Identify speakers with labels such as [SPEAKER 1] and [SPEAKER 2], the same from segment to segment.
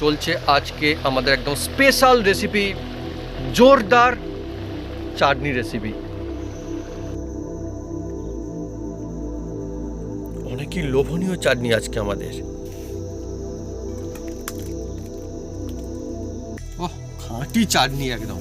[SPEAKER 1] চলছে আজকে আমাদের একদম স্পেশাল রেসিপি জোরদার চাটনি রেসিপি অনেকই লোভনীয় চাটনি আজকে আমাদের। খাঁটি চাটনি একদম।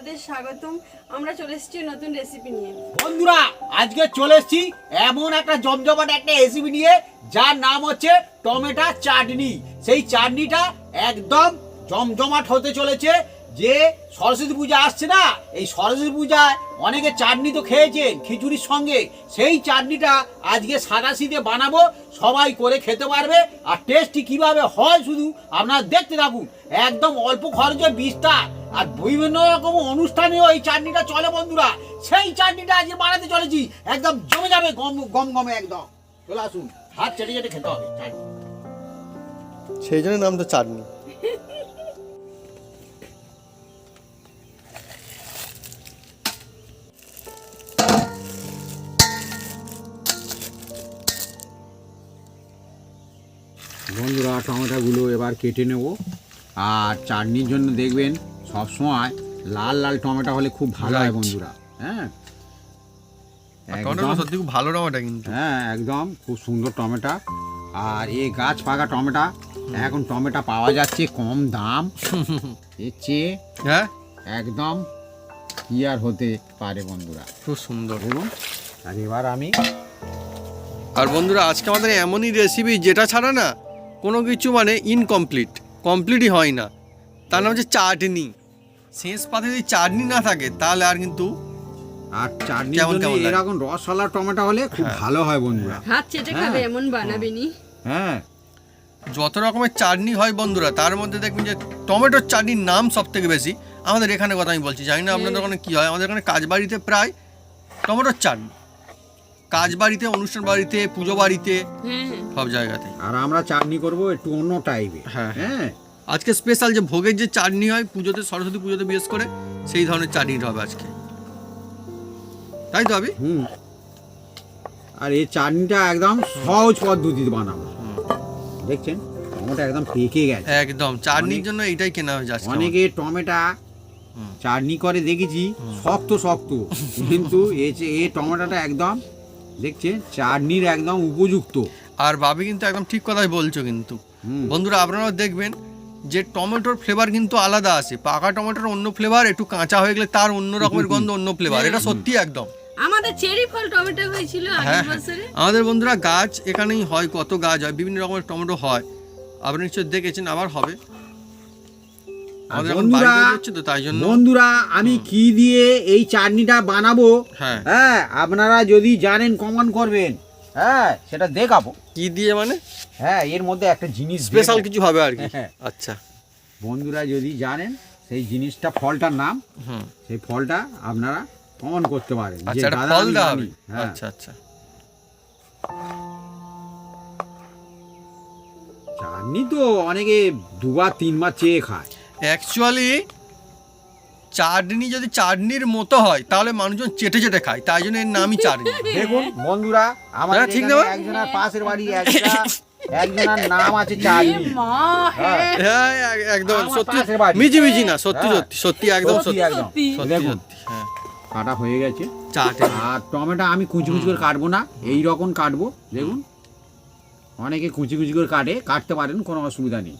[SPEAKER 2] আমাদের স্বাগতম। আমরা চলে এসেছি নতুন রেসিপি নিয়ে।
[SPEAKER 3] বন্ধুরা, আজকে চলে এসেছি এমন একটা জমজমাট একটা রেসিপি নিয়ে, যার নাম হচ্ছে টমেটো চাটনি। সেই চাটনিটা একদম জমজমাট হতে চলেছে। যে সরস্বতী পূজা আসছে না, এই সরস্বতী পূজায় অনেকে চাটনি তো খেয়েছেন খিচুড়ির সঙ্গে। সেই চাটনিটা আজকে সাদাশিতে বানাবো, সবাই করে খেতে পারবে। আর টেস্টটি কীভাবে হয় শুধু আপনারা দেখতে থাকুন। একদম অল্প খরচে বিস্তার আর বিভিন্ন রকম অনুষ্ঠানেও এই চাটনিটা চলে বন্ধুরা। সেই চাটনিটা আজকে বানাতে চলেছি। একদম জমে যাবে গম গম গমে একদম। চলে আসুন। হাত চেটে চেটে খেতে হবে চাটনি।
[SPEAKER 1] সেই জন্য নামটা চাটনি।
[SPEAKER 3] বন্ধুরা টমেটোগুলো এবার কেটে নেব। আর চাটনির জন্য দেখবেন সব সময় লাল লাল টমেটো হলে খুব ভালো হয় বন্ধুরা। হ্যাঁ?
[SPEAKER 1] টমেটো সত্যি খুব ভালো টমেটো কিন্তু।
[SPEAKER 3] হ্যাঁ একদম খুব সুন্দর টমেটো। আর এই গাছ পাকা টমেটো এখন টমেটো পাওয়া যাচ্ছে কম দাম। এর চেয়ে
[SPEAKER 1] হ্যাঁ?
[SPEAKER 3] একদম আর হতে পারে বন্ধুরা?
[SPEAKER 1] খুব সুন্দর।
[SPEAKER 3] বলুন। আর এবার আমি
[SPEAKER 1] আর বন্ধুরা আজকে আমাদের এমনই রেসিপি যেটা ছাড়া না কোনো কিছু মানে ইনকমপ্লিট কমপ্লিটই হয় না। তার নাম হচ্ছে চাটনি। শেষ পাতে যদি চাটনি না থাকে তাহলে আর কিন্তু
[SPEAKER 3] আর
[SPEAKER 1] লাগে?
[SPEAKER 3] এরকম রসওয়ালা টমেটো হলে খুব
[SPEAKER 1] হ্যাঁ।
[SPEAKER 3] ভালো হয় বন্ধুরা।
[SPEAKER 2] হাত চেটে
[SPEAKER 3] হ্যাঁ।
[SPEAKER 2] খাবে এমন বানাবেনি।
[SPEAKER 3] হ্যাঁ।
[SPEAKER 1] যত রকমের চাটনি হয় বন্ধুরা তার মধ্যে দেখবেন যে টমেটোর চাটনির নাম সব থেকে বেশি। আমাদের এখানে কথা আমি বলছি। জানি না আপনাদের ওখানে কী হয়। আমাদের এখানে কাজ বাড়িতে প্রায় টমেটোর চাটনি। কাজ বাড়িতে অনুষ্ঠান বাড়িতে পুজো বাড়িতে
[SPEAKER 2] হ্যাঁ
[SPEAKER 1] সব জায়গাতে।
[SPEAKER 3] আর আমরা চাটনি করব একটু অন্য টাইপের
[SPEAKER 1] হ্যাঁ,
[SPEAKER 3] হ্যাঁ।
[SPEAKER 1] আজকে স্পেশাল যে ভোগের যে চাটনি হয় পুজোতে সরস্বতী পুজোতে বিশেষ করে সেই ধরনের চাটনি হবে আজকে। তাই তো আবি?
[SPEAKER 3] হুম। আর এই চাটনিটা একদম সহজ পদ্ধতিতে বানাবো। দেখছেন? টমেটো একদম পেকে গেছে।
[SPEAKER 1] একদম। চাটনির জন্য এইটাই কেনা হয়েছে আজকে
[SPEAKER 3] অনেকে টমেটো চাটনি করে দেখেছি শক্ত শক্ত। কিন্তু এ যে- এই টমেটোটা একদম দেখছেন চাটনির একদম উপযুক্ত।
[SPEAKER 1] আর বাবি কিন্তু একদম ঠিক কথাই বলছো কিন্তু। বন্ধুরা আপনারাও দেখবেন যে টমেটোর ফ্লেভার কিন্তু আলাদা আছে। পাকা টমেটোর অন্য ফ্লেভার একটু কাঁচা হয়ে গেলে তার অন্য রকমের গন্ধ অন্য ফ্লেভার এটা সত্যি একদম।
[SPEAKER 2] আমাদের চেরি ফল টমেটো হয়েছিল
[SPEAKER 1] হ্যাঁ
[SPEAKER 2] আগের
[SPEAKER 1] হ্যাঁ।
[SPEAKER 2] বছরে।
[SPEAKER 1] আমাদের বন্ধুরা গাছ এখানেই হয় কত গাছ হয় বিভিন্ন রকমের টমেটো হয়। আপনি নিশ্চয় দেখেছেন আবার হবে।
[SPEAKER 3] বন্ধুরা- আমি কি দিয়ে এই চাটনিটা বানাবো?
[SPEAKER 1] হ্যাঁ।
[SPEAKER 3] হ্যাঁ আপনারা যদি জানেন কমেন্ট করবেন। হ্যাঁ সেটা দেখাবো।
[SPEAKER 1] কি দিয়ে মানে?
[SPEAKER 3] হ্যাঁ এর মধ্যে একটা জিনিস
[SPEAKER 1] স্পেশাল কিছু হবে আর কি।
[SPEAKER 3] হ্যাঁ।
[SPEAKER 1] আচ্ছা।
[SPEAKER 3] বন্ধুরা যদি জানেন সেই জিনিসটা ফলটার নাম সেই ফলটা আপনারা কমন করতে পারেন যে
[SPEAKER 1] আচ্ছা ফল
[SPEAKER 3] হ্যাঁ।
[SPEAKER 1] আচ্ছা আচ্ছা।
[SPEAKER 3] চাটনি তো অনেকে দুবার তিনবার চেয়ে খায়।
[SPEAKER 1] অ্যাকচুয়ালি চাটনি যদি চাটনির মতো হয় তাহলে মানুষজন চেটে চেটে খায়। তাই জন্য এর নামই চাটনি।
[SPEAKER 3] দেখুন বন্ধুরা আমাদের
[SPEAKER 1] হ্যাঁ, ঠিক দেবো?
[SPEAKER 3] একজনের পাশের বাড়ি একটা একজনের নাম আছে চাটনি। হ্যাঁ
[SPEAKER 1] একদম সত্যি। মিজি মিজি না সত্যি
[SPEAKER 3] হ্যাঁ।
[SPEAKER 1] সত্যি সত্যি একদম
[SPEAKER 3] সত্যি
[SPEAKER 1] সত্যি
[SPEAKER 3] একদম।
[SPEAKER 1] সত্যি সত্যি। হ্যাঁ।
[SPEAKER 3] কাটা হয়ে গেছে।
[SPEAKER 1] চাটনি।
[SPEAKER 3] আর টমেটো আমি কুচি কুচি করে কাটবো না এই রকম কাটবো দেখুন। অনেকে কুচি কুচি করে কাটে কাটতে পারেন কোনো অসুবিধা নেই।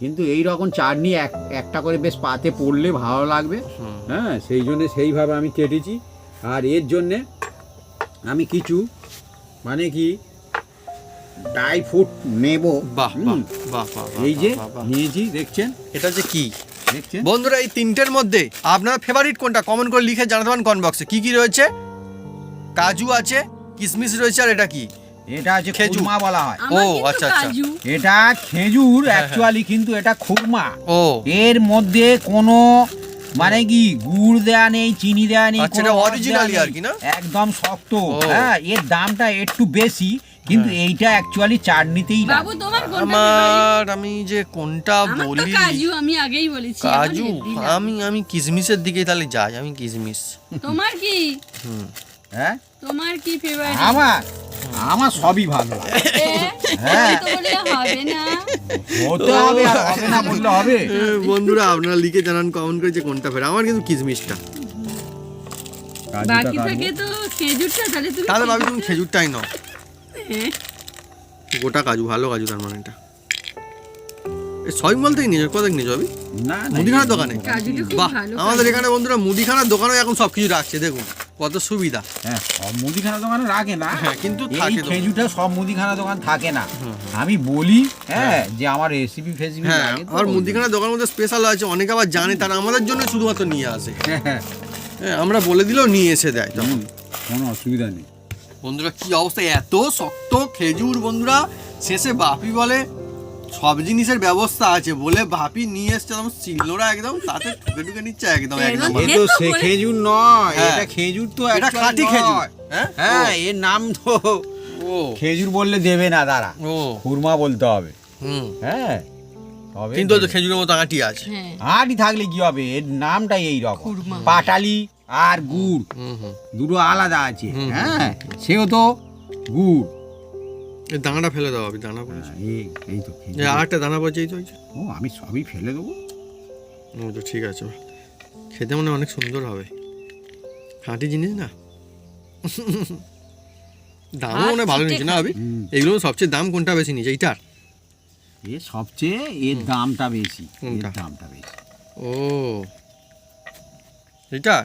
[SPEAKER 3] কিন্তু এই রকম চাটনি এক একটা করে বেশ পাতে পড়লে ভালো লাগবে। হ্যাঁ সেই জন্য সেইভাবে আমি কেটেছি। আর এর জন্যে আমি কিছু মানে কি ড্রাই ফ্রুট নেব। এই যে। নিয়েছি দেখছেন?
[SPEAKER 1] এটা যে কি?
[SPEAKER 3] দেখছেন?
[SPEAKER 1] বন্ধুরা এই তিনটের মধ্যে আপনার ফেভারিট কোনটা? কমেন্ট করে লিখে জানাতে পারেন কমেন্ট বক্সে কি কি রয়েছে? কাজু আছে কিশমিশ রয়েছে আর এটা কি?
[SPEAKER 3] এটা
[SPEAKER 1] খেজুর।
[SPEAKER 3] খুরমা বলা হয়।
[SPEAKER 1] ও, আচ্ছা, আচ্ছা।
[SPEAKER 3] এটা খেজুর
[SPEAKER 1] হ্যাঁ,
[SPEAKER 3] অ্যাকচুয়ালি কিন্তু এটা খুরমা।
[SPEAKER 1] ও।
[SPEAKER 3] এর মধ্যে কোনো মানে কি গুড় দেয়া নেই চিনি দেয়া নেই
[SPEAKER 1] আচ্ছা,
[SPEAKER 3] দেয়া
[SPEAKER 1] আর কি না?
[SPEAKER 3] একদম শক্ত।
[SPEAKER 1] ও।
[SPEAKER 3] হ্যাঁ এর দামটা একটু বেশি কিন্তু
[SPEAKER 1] হ্যাঁ।
[SPEAKER 3] এইটা অ্যাকচুয়ালি চাটনিতেই
[SPEAKER 2] বাবু তোমার কোনটা
[SPEAKER 1] আমার আমি যে কোনটা বলি?
[SPEAKER 2] কাজু আমি আগেই বলেছি
[SPEAKER 1] কাজু? আমি আমি কিশমিশের দিকে তাহলে যাই আমি কিসমিস।
[SPEAKER 2] তোমার কি?
[SPEAKER 1] হুম।
[SPEAKER 3] হ্যাঁ?
[SPEAKER 2] তোমার কি ফেভারিট
[SPEAKER 3] আমার? আমার সবই ভালো হ্যাঁ।
[SPEAKER 2] হবে
[SPEAKER 3] হতে হবে আর হবে না বললে হবে।
[SPEAKER 1] বন্ধুরা আপনারা লিখে জানান কমেন্ট করে যে কোনটা ফের আমার কিন্তু কিশমিশটা।
[SPEAKER 3] কাজুটা
[SPEAKER 2] বাকি
[SPEAKER 3] কাটবো।
[SPEAKER 2] থাকে তো খেজুরটা তাহলে তুমি
[SPEAKER 1] তাহলে ভাবি তুমি খেজুরটাই নাও।
[SPEAKER 2] হ্যাঁ।
[SPEAKER 1] গোটা কাজু ভালো কাজু তার মানে এটা। এই সবই বলতেই নিয়ে কোথায় নিয়ে যাবি
[SPEAKER 3] না
[SPEAKER 1] মুদিখানার দোকানে? বাহ আমাদের এখানে বন্ধুরা মুদিখানার দোকানেও এখন সব কিছু রাখছে দেখুন কত সুবিধা।
[SPEAKER 3] হ্যাঁ সব মুদিখানা দোকানে রাখে না।
[SPEAKER 1] হ্যাঁ, কিন্তু থাকে।
[SPEAKER 3] খেজুরটা সব মুদিখানা দোকান থাকে না। আমি বলি হ্যাঁ যে আমার রেসিপি ফেসিপি
[SPEAKER 1] হ্যাঁ
[SPEAKER 3] লাগে
[SPEAKER 1] আমার মুদিখানার দোকানের মধ্যে স্পেশাল আছে অনেকে আবার জানে তারা আমাদের জন্য শুধুমাত্র নিয়ে আসে।
[SPEAKER 3] হ্যাঁ,
[SPEAKER 1] হ্যাঁ, আমরা বলে দিলেও নিয়ে এসে দেয় তখন।
[SPEAKER 3] কোনো অসুবিধা নেই।
[SPEAKER 1] বন্ধুরা কি অবস্থা? এত শক্ত খেজুর বন্ধুরা শেষে বাপি বলে সব জিনিসের ব্যবস্থা আছে বলে ভাপি নিয়ে এসছে একদম শিলোরা একদম তাতে ঠুকে ঠুকে নিচ্ছে একদম
[SPEAKER 2] একদম।
[SPEAKER 3] এ তো সে খেজুর নয়
[SPEAKER 1] হ্যাঁ।
[SPEAKER 3] এটা খেজুর তো
[SPEAKER 1] এটা
[SPEAKER 3] actually
[SPEAKER 1] খাঁটি খেজুর। হ্যাঁ?
[SPEAKER 3] হ্যাঁ এর নাম তো
[SPEAKER 1] ও।
[SPEAKER 3] খেজুর বললে দেবে না তারা
[SPEAKER 1] ও।
[SPEAKER 3] খুরমা বলতে হবে।
[SPEAKER 1] হুম।
[SPEAKER 3] হ্যাঁ তবে
[SPEAKER 1] কিন্তু তো খেজুরের মতো আঁটি আছে।
[SPEAKER 2] হ্যাঁ।
[SPEAKER 3] আটি থাকলে কি হবে? এর নামটাই এই রকম। পাটালি আর গুড়।
[SPEAKER 1] হুম হুম।
[SPEAKER 3] দুটো আলাদা আছে। হ্যাঁ সেও তো গুড়।
[SPEAKER 1] দানাটা ফেলে দাও আমি দানা পড়েছে
[SPEAKER 3] এই এই তো
[SPEAKER 1] এই আর একটা দানা এই তো
[SPEAKER 3] ও আমি সবই ফেলে দেবো?
[SPEAKER 1] ও তো ঠিক আছে। খেতে মনে হয় অনেক সুন্দর হবে। খাঁটি জিনিস না? দামও মনে হয় ভালো নিচ্ছে না আবি
[SPEAKER 3] হুম।
[SPEAKER 1] এগুলো সবচেয়ে দাম কোনটা বেশি নিচ্ছে এইটার?
[SPEAKER 3] এ সবচেয়ে এর দামটা বেশি এর
[SPEAKER 1] কোনটা?
[SPEAKER 3] দামটা বেশি।
[SPEAKER 1] ও। এইটার?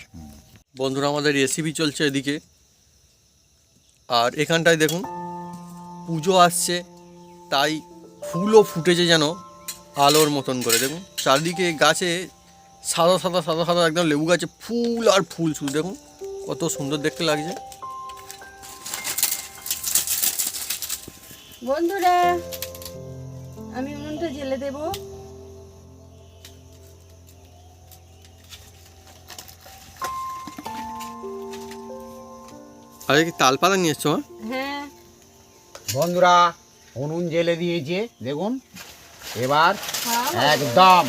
[SPEAKER 1] বন্ধুরা আমাদের রেসিপি চলছে এদিকে। আর এখানটায় দেখুন পুজো আসছে তাই ফুলও ফুটেছে যেন আলোর মতন করে। দেখুন চারদিকে গাছে সাদা সাদা সাদা সাদা একদম লেবু গাছে ফুল আর ফুল শুধু। দেখুন কত সুন্দর দেখতে লাগছে।
[SPEAKER 2] বন্ধুরা আমি উনুনটা জেলে দেব।
[SPEAKER 1] আর কি তালপাতা নিয়ে এসছো হ্যাঁ
[SPEAKER 2] হ্যাঁ
[SPEAKER 3] বন্ধুরা উনুন জেলে দিয়েছে দেখুন। এবার একদম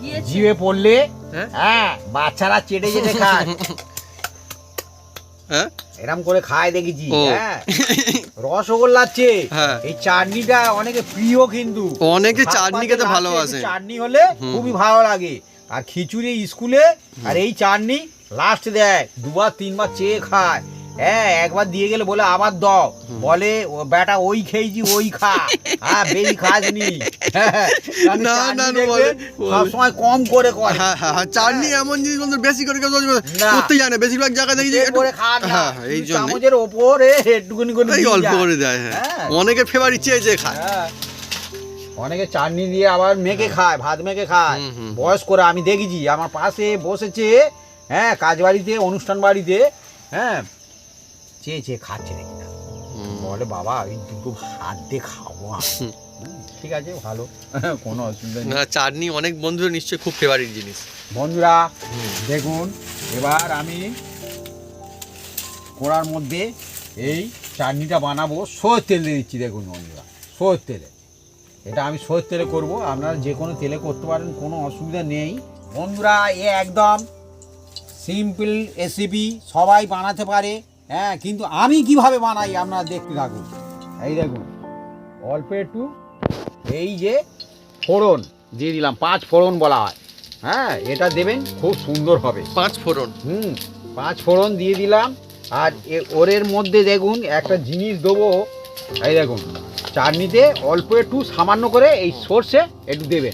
[SPEAKER 2] গিয়েছে।
[SPEAKER 3] জিভে পড়লে
[SPEAKER 1] হ্যাঁ?
[SPEAKER 3] হ্যাঁ বাচ্চারা চেটে চেটে খায়।
[SPEAKER 1] হ্যাঁ।
[SPEAKER 3] এরম করে খায় দেখেছি। হ্যাঁ। রসগোল্লাচ্ছে
[SPEAKER 1] হ্যাঁ।
[SPEAKER 3] এই চাটনিটা অনেকে প্রিয় কিন্তু।
[SPEAKER 1] অনেকে চাটনি খেতে ভালোবাসে।
[SPEAKER 3] চাটনি হলে খুবই ভালো লাগে। আর খিচুড়ি স্কুলে আর এই চাটনি লাস্ট দেয়। দুবার তিনবার চেয়ে খায়। হ্যাঁ একবার দিয়ে গেলে বলে আবার দাও। বলে বেটা ওই খেয়েছি ওই খা। হ্যাঁ বেশি খাসনি। হ্যাঁ,
[SPEAKER 1] না, না।
[SPEAKER 3] সবসময় কম করে করে।
[SPEAKER 1] হ্যাঁ হ্যাঁ হ্যাঁ চাটনি এমন জিনিস বন্ধু বেশি করে কেউ। করতে জানে বেশিরভাগ জায়গায় দেখি যে একটু হ্যাঁ এই জন্য
[SPEAKER 3] চামচের ওপরে একটুখানি করে
[SPEAKER 1] অল্প করে দেয় হ্যাঁ।
[SPEAKER 3] হ্যাঁ।
[SPEAKER 1] অনেকে ফেভারিট চেয়ে চেয়ে খায়।
[SPEAKER 3] হ্যাঁ। অনেকে চাটনি দিয়ে আবার মেখে খায় ভাত মেখে খায়।
[SPEAKER 1] হুম, হুম।
[SPEAKER 3] বয়স করে আমি দেখেছি আমার পাশে বসেছে হ্যাঁ কাজ বাড়িতে অনুষ্ঠান বাড়িতে হ্যাঁ চেয়ে চেয়ে খাচ্ছে দেখি না। বলে বাবা ওই দুটো ভাত দিয়ে খাব ঠিক আছে ভালো। কোনো অসুবিধা নেই।
[SPEAKER 1] না চাটনি অনেক বন্ধুরা নিশ্চয়ই খুব ফেভারিট জিনিস।
[SPEAKER 3] বন্ধুরা দেখুন এবার আমি কড়ার মধ্যে এই চাটনিটা বানাবো। সর তেল দিয়ে দিচ্ছি দেখুন বন্ধুরা সর তেলে। এটা আমি সর তেলে করব। আপনারা যে কোনো তেলে করতে পারেন কোনো অসুবিধা নেই। বন্ধুরা এ একদম সিম্পল রেসিপি সবাই বানাতে পারে। হ্যাঁ কিন্তু আমি কীভাবে বানাই আপনারা দেখতে থাকুন। এই দেখুন অল্প একটু এই যে ফোড়ন দিয়ে দিলাম পাঁচ ফোড়ন বলা হয়। হ্যাঁ এটা দেবেন খুব সুন্দর হবে।
[SPEAKER 1] পাঁচ ফোড়ন।
[SPEAKER 3] হুম পাঁচ ফোড়ন দিয়ে দিলাম আর এ- ওরের মধ্যে দেখুন একটা জিনিস দেবো। এই দেখুন চাটনিতে অল্প একটু সামান্য করে এই সর্ষে একটু দেবেন।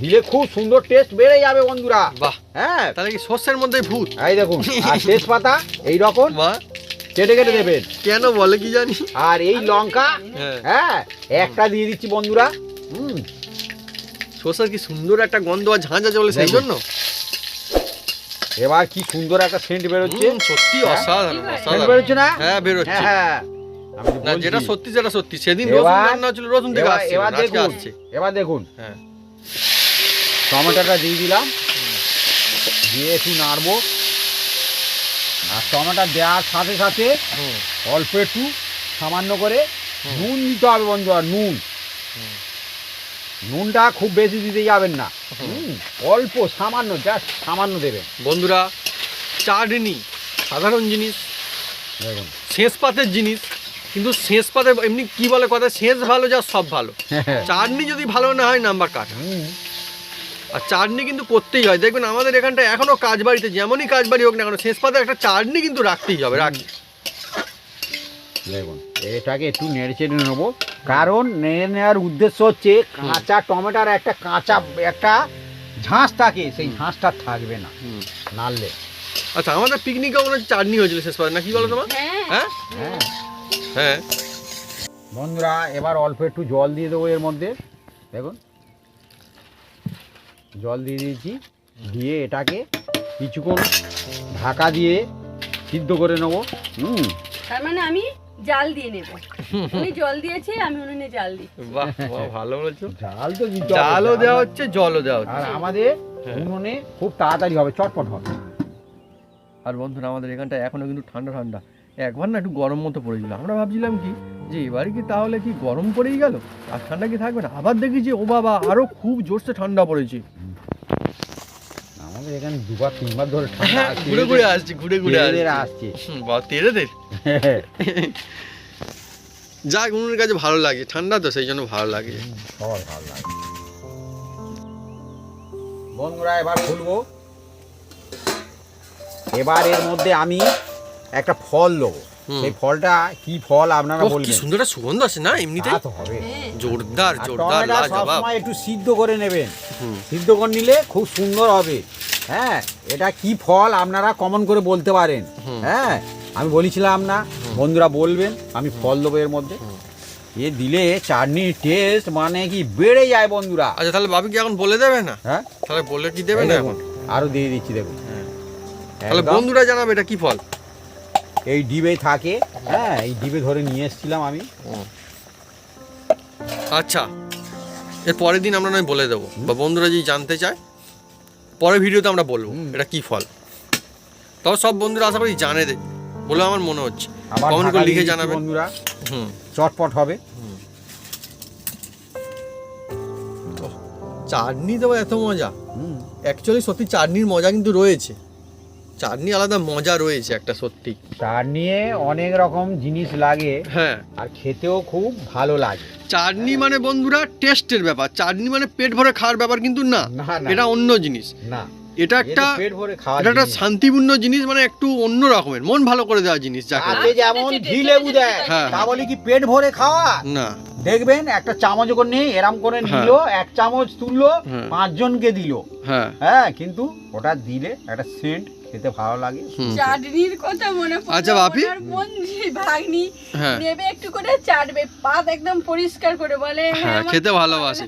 [SPEAKER 3] দিলে খুব সুন্দর টেস্ট বেড়ে যাবে বন্ধুরা।
[SPEAKER 1] বাহ।
[SPEAKER 3] হ্যাঁ।
[SPEAKER 1] তাহলে কি সর্ষের মধ্যে ভূত?
[SPEAKER 3] এই দেখুন আর তেজপাতা এই রকম।
[SPEAKER 1] বাহ।
[SPEAKER 3] কেটে কেটে দেবেন।
[SPEAKER 1] কেন বলে কি জানি?
[SPEAKER 3] আর এই লঙ্কা
[SPEAKER 1] হ্যাঁ।
[SPEAKER 3] হ্যাঁ একটা দিয়ে দিচ্ছি বন্ধুরা। হুম।
[SPEAKER 1] কি সুন্দর একটা গন্ধ আর ঝাঁঝা চলে সেই জন্য?
[SPEAKER 3] এবার কি সুন্দর একটা সেন্ট বেরোচ্ছে।
[SPEAKER 1] সত্যি
[SPEAKER 3] হ্যাঁ?
[SPEAKER 1] অসাধারণ অসাধারণ।
[SPEAKER 3] বেরোচ্ছে না?
[SPEAKER 1] হ্যাঁ বেরোচ্ছে।
[SPEAKER 3] হ্যাঁ আমি
[SPEAKER 1] না যেটা সত্যি যেটা সত্যি। সেদিন রসুন রান্না হচ্ছিল রসুন থেকে
[SPEAKER 3] এবার
[SPEAKER 1] আসছে
[SPEAKER 3] এবার দেখুন।
[SPEAKER 1] আসছে।
[SPEAKER 3] এবার দেখুন।
[SPEAKER 1] হ্যাঁ।
[SPEAKER 3] টমেটোটা দিয়ে দিলাম। দিয়ে একটু নাড়বো। আর টমেটো দেওয়ার সাথে সাথে অল্প একটু সামান্য করে নুন দিতে হবে বন্ধুরা নুন। নুনটা খুব বেশি দিতে যাবেন না। অল্প সামান্য জাস্ট সামান্য দেবেন।
[SPEAKER 1] বন্ধুরা চাটনি সাধারণ জিনিস
[SPEAKER 3] দেখুন।
[SPEAKER 1] শেষ পাতের জিনিস কিন্তু শেষ পাতে এমনি কি বলে কথা শেষ ভালো যা সব ভালো। চাটনি যদি ভালো না হয় নাম্বার কাট। আর চাটনি কিন্তু করতেই হয়। দেখবেন আমাদের এখানটা এখনও কাজ বাড়িতে যেমনই কাজ বাড়ি হোক না কেন শেষ পাতে একটা চাটনি কিন্তু রাখতেই হবে রাখি।
[SPEAKER 3] দেখুন এটাকে একটু নেড়ে চেড়ে নেব। কারণ নেড়ে নেওয়ার উদ্দেশ্য হচ্ছে কাঁচা টমেটোর একটা কাঁচা একটা ঝাঁস থাকে সেই ঝাঁসটা থাকবে না। নাড়লে।
[SPEAKER 1] আচ্ছা আমাদের পিকনিকে মনে হচ্ছে? চাটনি হয়েছিল শেষ পাতে না কি বলো তোমার?
[SPEAKER 2] হ্যাঁ।
[SPEAKER 1] হ্যাঁ?
[SPEAKER 3] হ্যাঁ।
[SPEAKER 1] হ্যাঁ।
[SPEAKER 3] বন্ধুরা এবার অল্প একটু জল দিয়ে দেবো এর মধ্যে। দেখুন। জল দিয়ে দিয়েছি দিয়ে এটাকে কিছুক্ষণ ঢাকা দিয়ে সিদ্ধ করে নেব। হুম।
[SPEAKER 2] তার মানে আমি জাল দিয়ে নেব। উনি জল দিয়েছে আমি উনুনে জাল দিই
[SPEAKER 1] বাহ বাহ, ভালো বলেছ।
[SPEAKER 3] জাল তো দিতে হবে,
[SPEAKER 1] চালও
[SPEAKER 3] জাল
[SPEAKER 1] দেওয়া হচ্ছে জলও দেওয়া হচ্ছে।
[SPEAKER 3] আর আমাদের
[SPEAKER 1] হ্যাঁ।
[SPEAKER 3] উনুনে খুব তাড়াতাড়ি হবে চটপট হবে।
[SPEAKER 1] আর বন্ধুরা আমাদের এখানটা এখনও কিন্তু ঠান্ডা ঠান্ডা। একবার না একটু গরম মতো পড়েছিল আমরা ভাবছিলাম কি যে এবারে কি তাহলে কি গরম পড়েই গেল? আর ঠান্ডা কি থাকবে না? আবার দেখি যে ও বাবা আরও খুব জোরসে ঠান্ডা পড়েছে।
[SPEAKER 3] আমাদের এখানে দুবার তিনবার ধরে
[SPEAKER 1] হ্যাঁ ঘুরে ঘুরে আসছে ঘুরে ঘুরে আসছে। বা তেরেদের যাক উনুনের কাছে ভালো লাগে ঠান্ডা তো সেই জন্য ভালো লাগে।
[SPEAKER 3] সবার ভালো লাগে। বন্ধুরা এবার খুলবো। এবার এর মধ্যে আমি একটা ফল
[SPEAKER 1] হুম।
[SPEAKER 3] সেই ফলটা কি ফল আপনারা
[SPEAKER 1] ওহ, কি
[SPEAKER 3] বলবেন?
[SPEAKER 1] সুন্দর একটা সুগন্ধ আছে না এমনিতে?
[SPEAKER 3] তা তো হবে।
[SPEAKER 2] হ্যাঁ।
[SPEAKER 1] জোরদার জোরদার লাজবাব।
[SPEAKER 3] একটু সিদ্ধ করে নেবেন। সিদ্ধ করে নিলে খুব সুন্দর হবে। হ্যাঁ এটা কি ফল আপনারা কমন করে বলতে পারেন? হ্যাঁ আমি বলেছিলাম না বন্ধুরা বলবেন আমি ফল দেবো এর মধ্যে। এ দিলে চাটনির টেস্ট মানে কি বেড়ে যায় বন্ধুরা।
[SPEAKER 1] আচ্ছা তাহলে বাবু কি এখন বলে দেবে না?
[SPEAKER 3] হ্যাঁ।
[SPEAKER 1] তাহলে বলে কি দেবে না এখন?
[SPEAKER 3] আরও দিয়ে দিচ্ছি দেখুন।
[SPEAKER 1] হ্যাঁ। তাহলে বন্ধুরা জানাবে এটা কি ফল?
[SPEAKER 3] এই ডিবে থাকে। হ্যাঁ এই ডিবে ধরে নিয়ে এসেছিলাম আমি।
[SPEAKER 1] আচ্ছা এর পরের দিন আমরা নয় বলে দেবো। বা বন্ধুরা যদি জানতে চায় পরের ভিডিওতে আমরা বলব এটা কি ফল। তবে সব বন্ধুরা আশা করি জানে দে বলে আমার মনে হচ্ছে। কমেন্ট করে লিখে জানাবেন।
[SPEAKER 3] বন্ধুরা।
[SPEAKER 1] হুম।
[SPEAKER 3] চটপট হবে।
[SPEAKER 1] চাটনি তো এত মজা।
[SPEAKER 3] হুম।
[SPEAKER 1] অ্যাকচুয়ালি সত্যি চাটনির মজা কিন্তু রয়েছে। চাটনি আলাদা মজা রয়েছে একটা সত্যি।
[SPEAKER 3] চাট নিয়ে অনেক রকম জিনিস লাগে।
[SPEAKER 1] হ্যাঁ।
[SPEAKER 3] আর খেতেও খুব ভালো লাগে।
[SPEAKER 1] চাটনি মানে বন্ধুরা টেস্টের ব্যাপার। চাটনি মানে পেট ভরে খাওয়ার ব্যাপার কিন্তু না। এটা অন্য জিনিস।
[SPEAKER 3] না।
[SPEAKER 1] এটা একটা
[SPEAKER 3] পেট ভরে খাওয়া
[SPEAKER 1] এটা একটা শান্তিপূর্ণ জিনিস মানে একটু অন্য রকমের। মন ভালো করে দেওয়া জিনিস যাকে
[SPEAKER 3] যেমন ঘি লেবু দেয়
[SPEAKER 1] হ্যাঁ।
[SPEAKER 3] তা বলে কি পেট ভরে খাওয়া?
[SPEAKER 1] না।
[SPEAKER 3] দেখবেন একটা চামচ করে নিয়ে এরাম করে
[SPEAKER 1] হ্যাঁ।
[SPEAKER 3] নিল এক চামচ তুললো
[SPEAKER 1] হ্যাঁ।
[SPEAKER 3] পাঁচজনকে দিল।
[SPEAKER 1] হ্যাঁ।
[SPEAKER 3] হ্যাঁ কিন্তু ওটা দিলে একটা সেন্ট খেতে ভালো লাগে।
[SPEAKER 2] চাটনির কথা মনে পড়ল
[SPEAKER 1] আচ্ছা, বাপি?
[SPEAKER 2] ভাগ্নি
[SPEAKER 1] হ্যাঁ।
[SPEAKER 2] নেবে একটু করে চাটবে পাত একদম পরিষ্কার করে বলে
[SPEAKER 1] হ্যাঁ খেতে ভালোবাসে।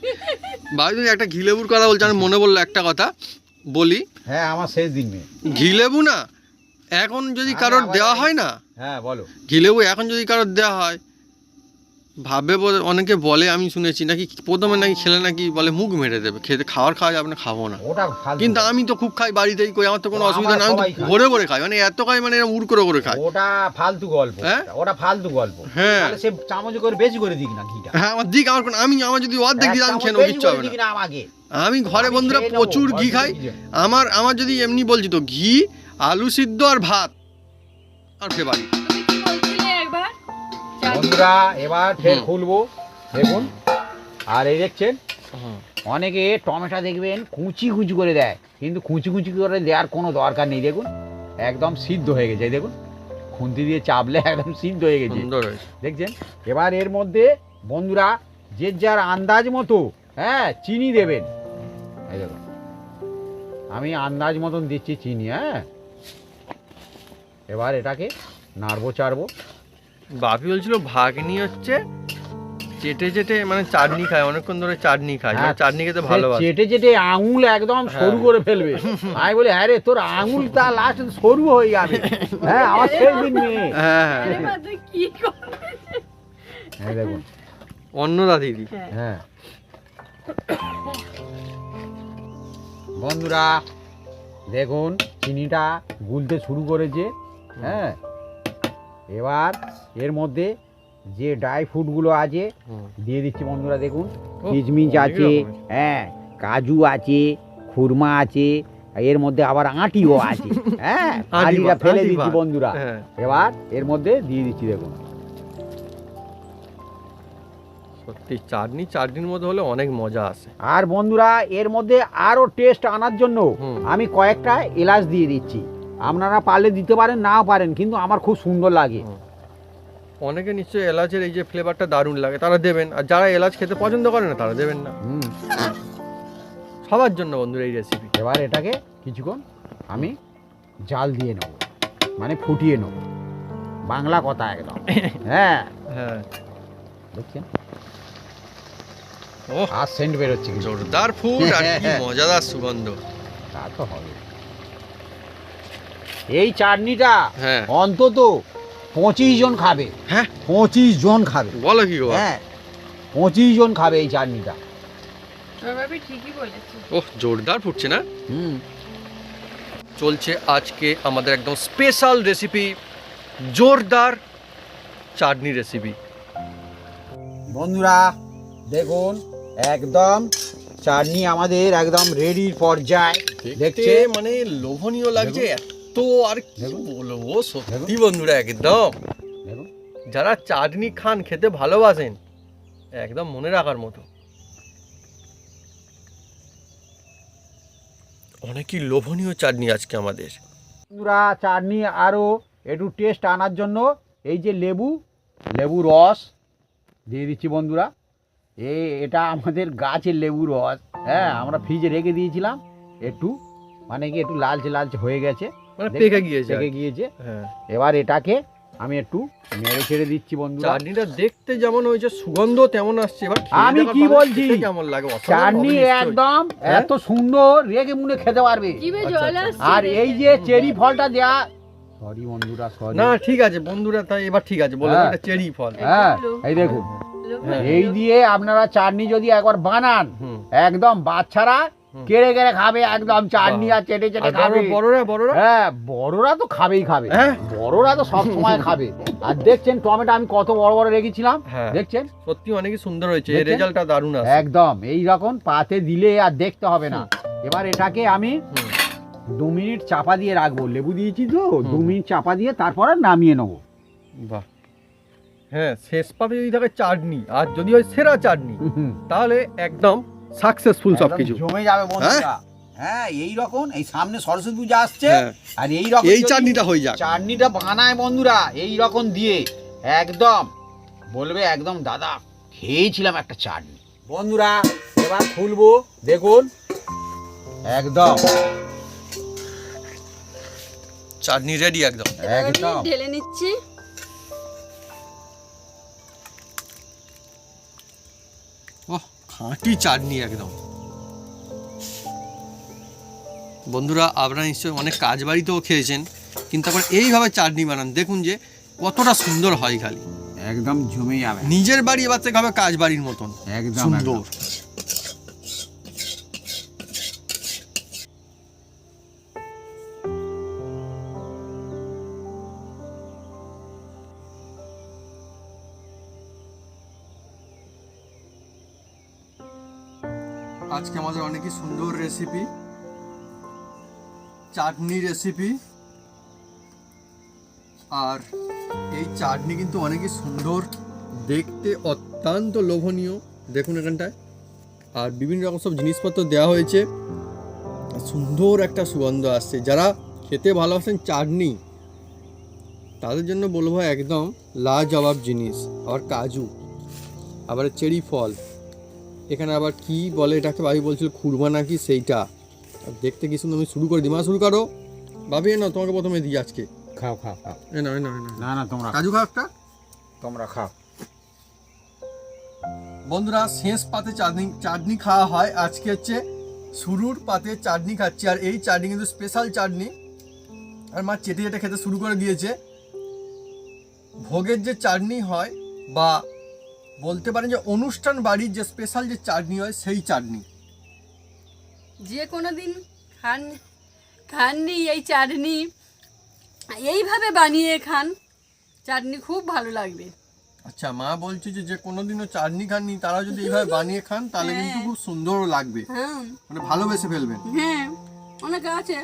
[SPEAKER 1] ভাই তুমি একটা ঘিলেবুর কথা বলছো আমার মনে বলল একটা কথা। বলি।
[SPEAKER 3] হ্যাঁ আমার শেষ দিন
[SPEAKER 1] ঘিলেবু না? এখন যদি কারোর দেওয়া হয় না?
[SPEAKER 3] হ্যাঁ বলো।
[SPEAKER 1] ঘিলেবু এখন যদি কারোর দেওয়া হয় ভাবে বলে- অনেকে বলে আমি শুনেছি নাকি প্রথমে নাকি খেলে নাকি বলে মুখ মেরে দেবে খেতে খাওয়ার খাওয়া যাবে না খাব না। কিন্তু আমি তো খুব খাই বাড়িতেই কই আমার তো কোনো অসুবিধা আমি
[SPEAKER 3] খাই।
[SPEAKER 1] ভরে ভরে খাই মানে এত খাই মানে উড় করে করে খাই।
[SPEAKER 3] ওটা ফালতু গল্প।
[SPEAKER 1] হ্যাঁ?
[SPEAKER 3] ওটা ফালতু গল্প।
[SPEAKER 1] হ্যাঁ।
[SPEAKER 3] সে চামচ করে বেশি করে দিক না ঘিটা।
[SPEAKER 1] হ্যাঁ আমার দিক আমার কোনো- আমি আমার যদি অর্ধেক
[SPEAKER 3] এক
[SPEAKER 1] দিই আমি খেয়ে নেব কিচ্ছু হবে না।
[SPEAKER 3] না
[SPEAKER 1] আমি ঘরে বন্ধুরা প্রচুর ঘি খাই। আমার আমার যদি এমনি বলছি তো ঘি আলু সিদ্ধ আর ভাত আর ফেভারিট।
[SPEAKER 3] বন্ধুরা এবার ফের খুলবো। দেখুন আর এই দেখছেন অনেকে টমেটো দেখবেন কুচি কুচি করে দেয় কিন্তু কুচি কুচি করে দেওয়ার কোনো দরকার নেই দেখুন। একদম সিদ্ধ হয়ে গেছে দেখুন। খুন্তি দিয়ে চাপলে একদম সিদ্ধ হয়ে গেছে। দেখছেন? এবার এর মধ্যে বন্ধুরা যে যার আন্দাজ মতো হ্যাঁ চিনি দেবেন। এই দেখুন আমি আন্দাজ মতন দিচ্ছি চিনি হ্যাঁ। এবার এটাকে নাড়বো চাড়বো।
[SPEAKER 1] বাপি বলছিল ভাগ্নি হচ্ছে চেটে চেটে মানে চাটনি খায় অনেকক্ষণ ধরে চাটনি খায়।
[SPEAKER 3] হ্যাঁ,
[SPEAKER 1] মানে চাটনি খেতে ভালোবাসে।
[SPEAKER 3] চেটে চেটে আঙুল একদম সরু করে ফেলবে। আমি বলি হ্যাঁ রে তোর আঙুল তা লাস্ট সরু হয়ে যাবে। হ্যাঁ আমার সেই দিন মেয়ে।
[SPEAKER 1] হ্যাঁ হ্যাঁ।
[SPEAKER 3] হ্যাঁ দেখুন
[SPEAKER 1] অন্নদা দিদি।
[SPEAKER 3] হ্যাঁ। বন্ধুরা দেখুন চিনিটা গুলতে শুরু করেছে। হ্যাঁ এবার এর মধ্যে যে ড্রাই ফ্রুটগুলো আছে দিয়ে দিচ্ছি বন্ধুরা দেখুন
[SPEAKER 1] কিচমিচ
[SPEAKER 3] আছে হ্যাঁ কাজু আছে খুরমা আছে এর মধ্যে আবার আটিও আছে হ্যাঁ আটিটা ফেলে দিচ্ছি বন্ধুরা।
[SPEAKER 1] হ্যাঁ।
[SPEAKER 3] এবার এর মধ্যে দিয়ে দিচ্ছি দেখুন।
[SPEAKER 1] সত্যি চাটনি চাটনির মধ্যে হলে অনেক মজা আসে।
[SPEAKER 3] আর বন্ধুরা এর মধ্যে আরও টেস্ট আনার জন্য আমি কয়েকটা এলাচ দিয়ে দিচ্ছি। আপনারা পারলে দিতে পারেন নাও পারেন কিন্তু আমার খুব সুন্দর লাগে।
[SPEAKER 1] অনেকে নিশ্চয়ই এলাচের এই যে ফ্লেভারটা দারুণ লাগে তারা দেবেন। আর যারা এলাচ খেতে পছন্দ করে না তারা দেবেন না। সবার জন্য বন্ধুরা এই রেসিপি
[SPEAKER 3] এবার এটাকে কিছুক্ষণ আমি জাল দিয়ে নেব মানে ফুটিয়ে নেব। বাংলা কথা একদম। হ্যাঁ।
[SPEAKER 1] হ্যাঁ।
[SPEAKER 3] দেখছেন?
[SPEAKER 1] ও
[SPEAKER 3] আর সেন্ট বেরোচ্ছে
[SPEAKER 1] জোরদার ফুড আর কি মজাদার সুগন্ধ।
[SPEAKER 3] তা তো হবে এই চাটনিটা
[SPEAKER 1] হ্যাঁ।
[SPEAKER 3] অন্তত পঁচিশ জন খাবে।
[SPEAKER 1] হ্যাঁ?
[SPEAKER 3] পঁচিশ জন খাবে।
[SPEAKER 1] বলো কি
[SPEAKER 3] হ্যাঁ পঁচিশ জন খাবে এই চাটনিটা।
[SPEAKER 2] ঠিকই বলেছে
[SPEAKER 1] ওহ জোরদার ফুটছে না?
[SPEAKER 3] হুম।
[SPEAKER 1] চলছে আজকে আমাদের একদম স্পেশাল রেসিপি জোরদার চাটনি রেসিপি
[SPEAKER 3] বন্ধুরা দেখুন একদম চাটনি আমাদের একদম রেডির পর্যায়ে
[SPEAKER 1] দেখতে
[SPEAKER 3] দেখছে
[SPEAKER 1] মানে লোভনীয় লাগছে এত আর কি বলব? সত্যি বন্ধুরা একদম। যারা চাটনি খান খেতে ভালোবাসেন একদম মনে রাখার মতো। অনেকই লোভনীয় চাটনি আজকে আমাদের।
[SPEAKER 3] পুরা চাটনি আরও একটু টেস্ট আনার জন্য এই যে লেবু লেবু রস দিয়ে দিচ্ছি বন্ধুরা। এ এটা আমাদের গাছের লেবু রস। হ্যাঁ আমরা ফ্রিজে রেখে দিয়েছিলাম একটু মানে কি একটু লালচে লালচে হয়ে গেছে।
[SPEAKER 1] মানে পেকে গিয়েছে
[SPEAKER 3] পেকে গিয়েছে।
[SPEAKER 1] হ্যাঁ।
[SPEAKER 3] এবার এটাকে আমি একটু নেড়ে ছেড়ে দিচ্ছি বন্ধুরা।
[SPEAKER 1] চাটনিটা দেখতে যেমন হয়েছে সুগন্ধ তেমন আসছে। এবার
[SPEAKER 3] আমি কি বলছি?
[SPEAKER 1] কেমন লাগে?
[SPEAKER 3] চাটনি একদম
[SPEAKER 1] হ্যাঁ?
[SPEAKER 3] এত সুন্দর রেগে মুনে খেতে পারবে।
[SPEAKER 1] আচ্ছা, আচ্ছা।
[SPEAKER 3] আর এই যে চেরি ফলটা দেয়া সরি বন্ধুরা সরি
[SPEAKER 1] না ঠিক আছে বন্ধুরা তাই এবার ঠিক আছে বলো
[SPEAKER 3] হ্যাঁ।
[SPEAKER 1] এটা চেরি ফল।
[SPEAKER 3] হ্যাঁ এই দেখুন।
[SPEAKER 1] হ্যাঁ।
[SPEAKER 3] এই দিয়ে আপনারা চাটনি যদি একবার বানান একদম বাচ্চারা। কেড়ে কেড়ে খাবে একদম চাটনি আর চেটে চেটে খাবে
[SPEAKER 1] বড়- বড়রা বড়রা?
[SPEAKER 3] হ্যাঁ বড়রা তো খাবেই খাবে।
[SPEAKER 1] হ্যাঁ।
[SPEAKER 3] বড়রা তো সব সময় খাবে। আর দেখছেন টমেটো আমি কত বড় বড় রেখেছিলাম
[SPEAKER 1] হ্যাঁ।
[SPEAKER 3] দেখছেন?
[SPEAKER 1] সত্যি অনেকই সুন্দর হয়েছে রেজাল্টটা দারুণ আছে।
[SPEAKER 3] একদম এই রকম পাতে দিলে আর দেখতে হবে না। এবার এটাকে আমি দু মিনিট চাপা দিয়ে রাখব। লেবু দিয়েছি তো দু মিনিট চাপা দিয়ে তারপর আর নামিয়ে নেব।
[SPEAKER 1] বাহ। হ্যাঁ শেষ পাতে যদি থাকে চাটনি আর যদি হয় সেরা চাটনি তাহলে একদম সাকসেসফুল
[SPEAKER 3] একদম
[SPEAKER 1] সবকিছু।
[SPEAKER 3] জমে যাবে বন্ধুরা। হ্যাঁ এই রকম এই সামনে সরস্বতী পূজা আসছে।
[SPEAKER 1] হ্যাঁ।
[SPEAKER 3] আর এই রকম
[SPEAKER 1] এই চাটনিটা হয়ে যাক।
[SPEAKER 3] চাটনিটা বানায় বন্ধুরা এই রকম দিয়ে। একদম। বলবে একদম দাদা খেয়েছিলাম একটা চাটনি। বন্ধুরা এবার খুলবো দেখুন। একদম।
[SPEAKER 1] চাটনি রেডি একদম।
[SPEAKER 3] একদম।
[SPEAKER 2] ঢেলে নিচ্ছি।
[SPEAKER 1] খাঁটি চাটনি একদম। বন্ধুরা আপনারা নিশ্চয়ই অনেক কাজ বাড়িতেও খেয়েছেন কিন্তু তারপর এইভাবে চাটনি বানান। দেখুন যে কতটা সুন্দর হয় খালি।
[SPEAKER 3] একদম জমে যাবে।
[SPEAKER 1] নিজের বাড়ি এবার থেকে হবে কাজ বাড়ির মতন।
[SPEAKER 3] একদম
[SPEAKER 1] সুন্দর। আজকে আমাদের অনেকই সুন্দর রেসিপি চাটনি রেসিপি আর এই চাটনি কিন্তু অনেকই সুন্দর, দেখতে অত্যন্ত লোভনীয়। দেখুন এখানটায়। আর বিভিন্ন রকম সব জিনিসপত্র দেওয়া হয়েছে। সুন্দর একটা সুগন্ধ আসছে। যারা খেতে ভালোবাসেন চাটনি, তাদের জন্য বলব একদম লাজবাব জিনিস। আবার কাজু, আবার চেরি ফল। এখানে আবার কি বলে এটাকে? ভাবি বলছিল খুরমা নাকি সেইটা। দেখতে কি সুন্দর আমি শুরু করে দিই। মা শুরু করো। ভাবি নাও তোমাকে প্রথমে দিই আজকে।
[SPEAKER 3] খাও খাও খাও।
[SPEAKER 1] এ এ নাও
[SPEAKER 3] না না তোমরা
[SPEAKER 1] কাজু খাও একটা।
[SPEAKER 3] তোমরা খাও।
[SPEAKER 1] বন্ধুরা শেষ পাতে চাটনি চাটনি খাওয়া হয়। আজকে হচ্ছে শুরুর পাতে চাটনি খাচ্ছি। আর এই চাটনি কিন্তু স্পেশাল চাটনি। আর মা চেটে চেটে খেতে শুরু করে দিয়েছে। ভোগের যে চাটনি হয় বা বলতে পারেন যে অনুষ্ঠান বাড়ির যে স্পেশাল যে চাটনি হয় সেই চাটনি।
[SPEAKER 2] যে কোনো দিন খান খাননি এই চাটনি। এইভাবে বানিয়ে খান চাটনি খুব ভালো লাগবে।
[SPEAKER 1] আচ্ছা মা বলছে যে যে কোনোদিনও চাটনি খাননি তারা যদি এইভাবে বানিয়ে খান তাহলে কিন্তু খুব সুন্দরও লাগবে।
[SPEAKER 2] হ্যাঁ।
[SPEAKER 1] মানে ভালোবেসে ফেলবেন।
[SPEAKER 2] হ্যাঁ অনেকে আছে।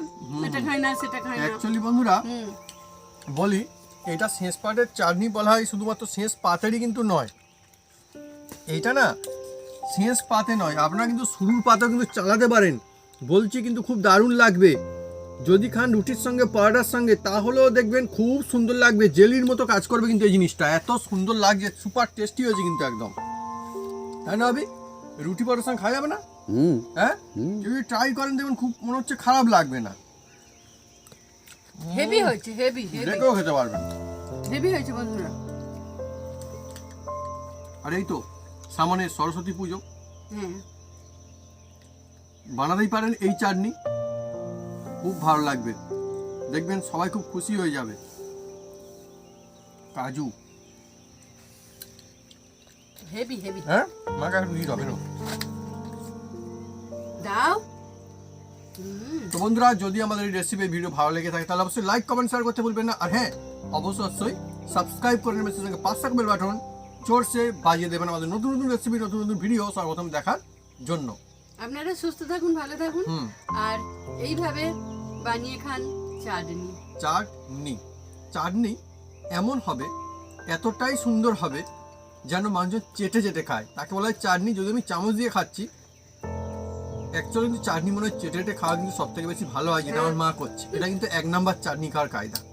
[SPEAKER 2] এটা খায় না সেটা খাই না।
[SPEAKER 1] অ্যাকচুয়ালি বন্ধুরা বলি এটা শেষ পাটের চাটনি বলা হয় শুধুমাত্র শেষ পাতেরই কিন্তু নয়। এইটা না শেষ পাতে নয় আপনারা কিন্তু শুরুর পাতা কিন্তু চালাতে পারেন। বলছি কিন্তু খুব দারুণ লাগবে। যদি খান রুটির সঙ্গে পরোটার সঙ্গে তাহলেও দেখবেন খুব সুন্দর লাগবে। জেলির মতো কাজ করবে কিন্তু এই জিনিসটা। এত সুন্দর লাগছে সুপার টেস্টি হয়েছে কিন্তু একদম। তাই না ভাবি? রুটি পরোটার সঙ্গে খাওয়া যাবে না?
[SPEAKER 3] হুম।
[SPEAKER 1] হ্যাঁ? যদি ট্রাই করেন দেখবেন খুব মনে হচ্ছে খারাপ লাগবে না।
[SPEAKER 2] হেভি হয়েছে হেভি হেভি
[SPEAKER 1] দেখেও খেতে পারবেন।
[SPEAKER 2] হেভি হয়েছে বন্ধুরা।
[SPEAKER 1] আর এই তো সামনে সরস্বতী পুজো।
[SPEAKER 2] হ্যাঁ।
[SPEAKER 1] বানাতেই পারেন এই চাটনি। খুব ভালো লাগবে। দেখবেন সবাই খুব খুশি হয়ে যাবে। কাজু।
[SPEAKER 2] Heavy heavy.
[SPEAKER 1] হ্যাঁ? মাকে একটু দিয়ে হবে
[SPEAKER 2] দাও।
[SPEAKER 1] তো বন্ধুরা যদি আমাদের এই রেসিপি ভিডিও ভালো লেগে থাকে তাহলে অবশ্যই লাইক কমেন্ট শেয়ার করতে ভুলবেন না। আর হ্যাঁ অবশ্যই অবশ্যই সাবস্ক্রাইব করে নেবেন সঙ্গে পাঁচ টাকা বেল বাটন চোরসে বাজিয়ে দেবেন আমাদের নতুন নতুন রেসিপি নতুন নতুন ভিডিও সর্বপ্রথম দেখার জন্য।
[SPEAKER 2] আপনারা সুস্থ থাকুন ভালো থাকুন।
[SPEAKER 1] হুম।
[SPEAKER 2] আর এইভাবে বানিয়ে খান চাটনি।
[SPEAKER 1] চাটনি। চাটনি এমন হবে এতটাই সুন্দর হবে যেন মানুষ চেটে চেটে খায়। তাকে বলা হয় চাটনি যদি আমি চামচ দিয়ে খাচ্ছি অ্যাকচুয়ালি কিন্তু চাটনি মনে হয় চেটে চেটে খাওয়া কিন্তু সব থেকে বেশি ভালো হয় যেটা আমার মা করছে। এটা কিন্তু এক নাম্বার চাটনি খাওয়ার কায়দা।